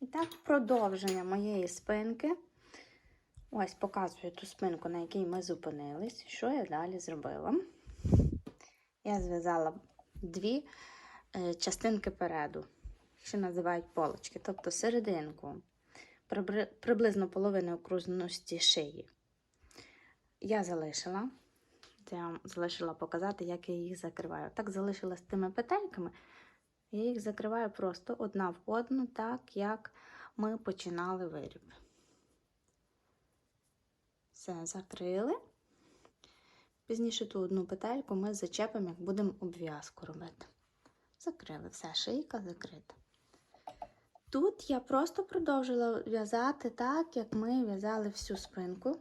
І так, продовження моєї спинки. Ось показую ту спинку, на якій ми зупинились. Що я далі зробила? Я зв'язала дві е, частинки переду, що називають полочки, тобто серединку, приблизно половину окружності шиї. Я залишила. Я залишила показати, як я їх закриваю. Так залишила з тими петельками. Я їх закриваю просто одна в одну, так як ми починали виріб. Все, закрили. Пізніше ту одну петельку ми зачепимо, як будемо обв'язку робити. Закрили все, шийка закрита. Тут я просто продовжила в'язати так, як ми в'язали всю спинку.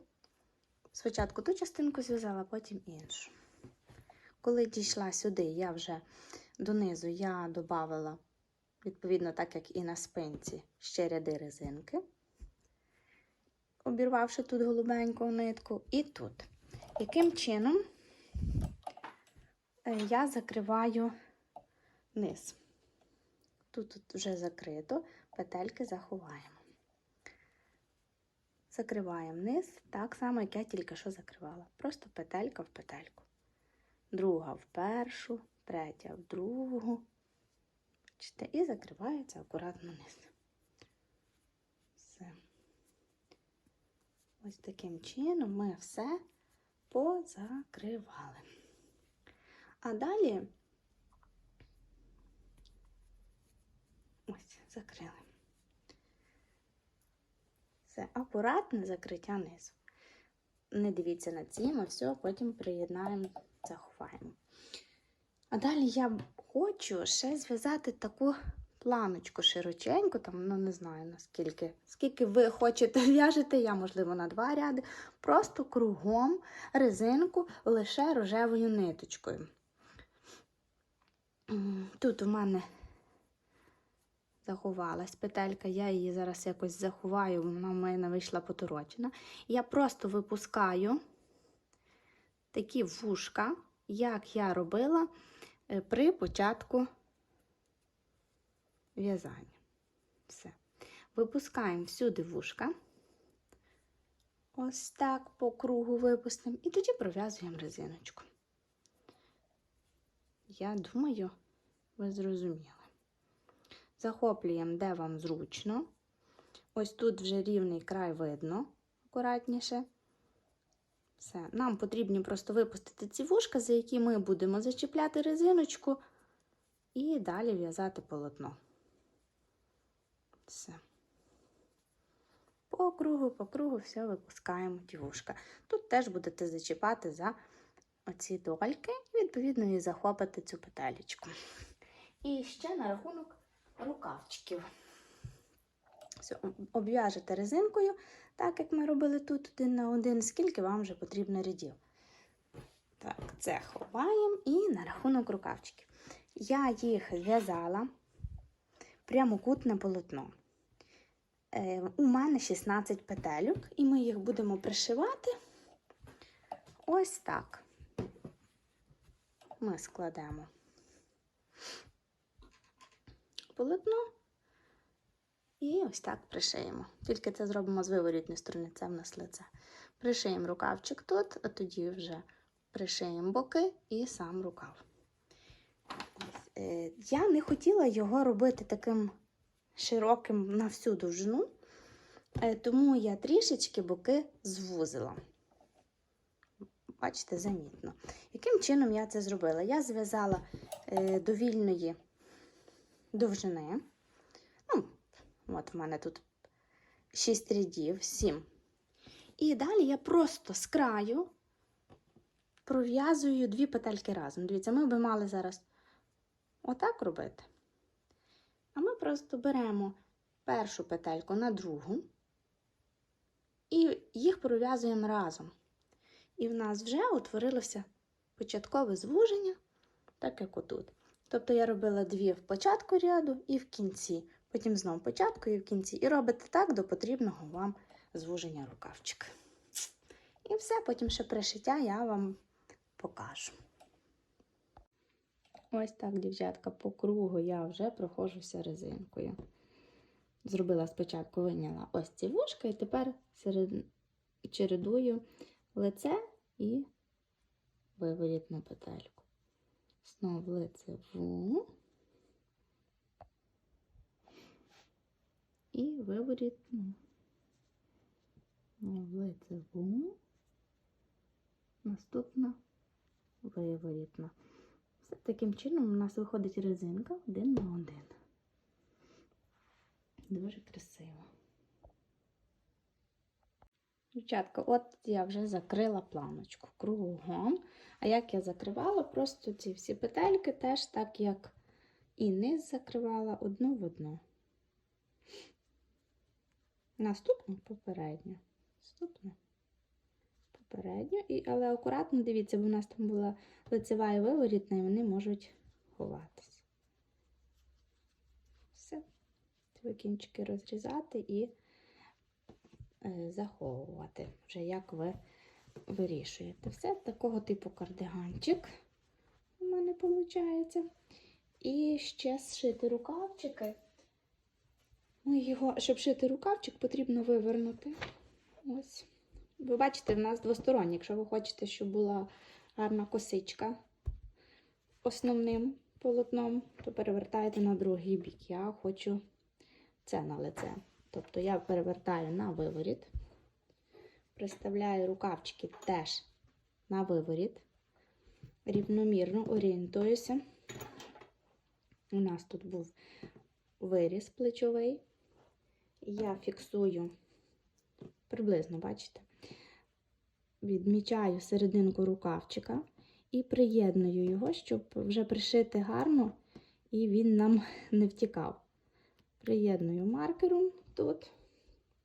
Спочатку ту частинку зв'язала, потім іншу. Коли дійшла сюди, я вже донизу я додавала, відповідно, так як і на спинці, ще ряди резинки, обірвавши тут голубеньку нитку, і тут. Яким чином е, я закриваю низ. Тут, тут вже закрито, петельки заховаємо. Закриваємо низ так само, як я тільки що закривала. Просто петелька в петельку. Друга в першу, третя в другу. Бачите, і закривається акуратно низ. Все. Ось таким чином ми все позакривали. А далі ось закрили. Все, акуратне закриття низу. Не дивіться на ці, ми все потім приєднаємо, заховаємо. А далі я хочу ще зв'язати таку планочку широченьку, там, ну не знаю наскільки, скільки ви хочете в'яжете, я, можливо, на два ряди, просто кругом резинку лише рожевою ниточкою. Тут у мене заховалась петелька, я її зараз якось заховаю, вона в мене вийшла поторочена. Я просто випускаю такі вушка, як я робила при початку в'язання. Все. Випускаємо всюди вушка. Ось так по кругу випустимо. І тоді пров'язуємо резиночку. Я думаю, ви зрозуміли. Захоплюємо, де вам зручно. Ось тут вже рівний край видно акуратніше. Все. Нам потрібно просто випустити ці вушка, за які ми будемо зачіпляти резиночку і далі в'язати полотно. Все. По кругу, по кругу все випускаємо ті вушка. Тут теж будете зачіпати за оці дольки і, відповідно, і захопити цю петелечку. І ще на рахунок рукавчиків. Все, обв'яжете резинкою, так як ми робили тут один на один, скільки вам вже потрібно рядів. Так, це ховаємо і на рахунок рукавчиків. Я їх в'язала прямокутне полотно. Е, у мене 16 петельок, і ми їх будемо пришивати ось так. Ми складемо полотно і ось так пришиємо. Тільки це зробимо з виворітної сторони, це в нас лице. Пришиємо рукавчик тут, а тоді вже пришиємо боки і сам рукав. Е, Я не хотіла його робити таким широким на всю довжину, е, тому я трішечки боки звузила. Бачите, замітно. Яким чином я це зробила? Я зв'язала е, до вільної довжини. От в мене тут 6 рядів, 7. І далі я просто з краю пров'язую дві петельки разом. Дивіться, ми би мали зараз отак робити. А ми просто беремо першу петельку на другу і їх пров'язуємо разом. І в нас вже утворилося початкове звуження, так як отут. Тобто я робила дві в початку ряду і в кінці. Потім знову початку і в кінці. І робите так до потрібного вам звуження рукавчика. І все, потім ще пришиття я вам покажу. Ось так, дівчатка, по кругу я вже проходжуся резинкою. зробила спочатку, виняла ось ці вушка, і тепер серед... чередую лице і виворітну петельку. Знов лицеву і виворітну. Знов лицеву. Наступна виворітна. Все таким чином у нас виходить резинка один на один. Дуже красиво. Дівчатка, от я вже закрила планочку кругом. А як я закривала, просто ці всі петельки теж так, як і низ закривала одну в одну. Наступну попередню. Наступну попередню. І, але акуратно дивіться, бо у нас там була лицева і виворітна, і вони можуть ховатися. Все. Ці кінчики розрізати і е, заховувати, вже як ви вирішуєте. Все, такого типу кардиганчик у мене виходить. І ще зшити рукавчики. Ну, його, щоб шити рукавчик, потрібно вивернути. Ось. Ви бачите, в нас двосторонній. Якщо ви хочете, щоб була гарна косичка основним полотном, то перевертаєте на другий бік. Я хочу це на лице. Тобто я перевертаю на виворіт, приставляю рукавчики теж на виворіт, рівномірно орієнтуюся. У нас тут був виріз плечовий. Я фіксую приблизно, бачите, відмічаю серединку рукавчика і приєдную його, щоб вже пришити гарно і він нам не втікав. Приєдную маркером тут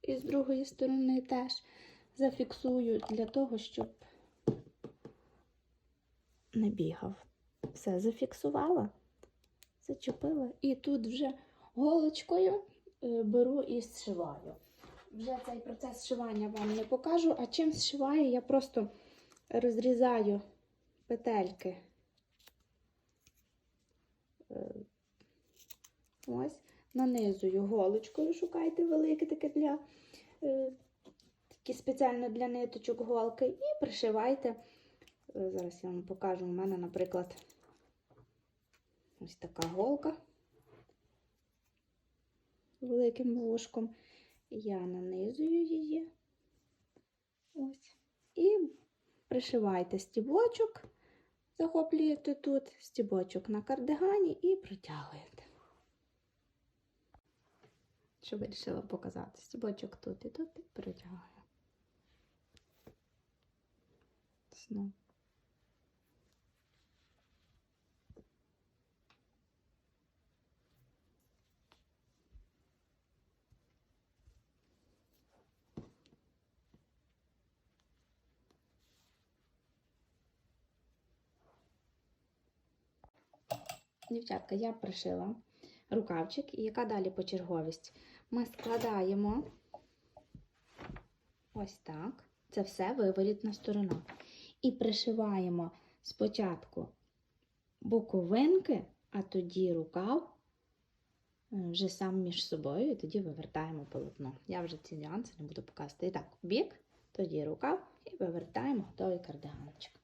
і з другої сторони теж зафіксую для того, щоб не бігав. Все зафіксувала, зачепила і тут вже голочкою беру і зшиваю. Вже цей процес зшивання вам не покажу, а чим зшиваю, я просто розрізаю петельки. Е, Ось, нанизую голочкою, шукайте велике таке для е, такі спеціально для ниточок голки, і пришивайте. Е, Зараз я вам покажу. У мене, наприклад, ось така голка великим вушком. Я нанизую її. Ось. І пришивайте стібочок, захоплюєте тут стібочок на кардигані і протягуєте. Що вирішила показати? Стібочок тут і тут і протягую. Знову. Дівчатка, я пришила рукавчик, і яка далі почерговість? Ми складаємо ось так. Це все виворітна сторона. І пришиваємо спочатку боковинки, а тоді рукав е, вже сам між собою, і тоді вивертаємо полотно. Я вже ці нюанси не буду показувати. І так, бік, тоді рукав і вивертаємо готовий кардиганчик.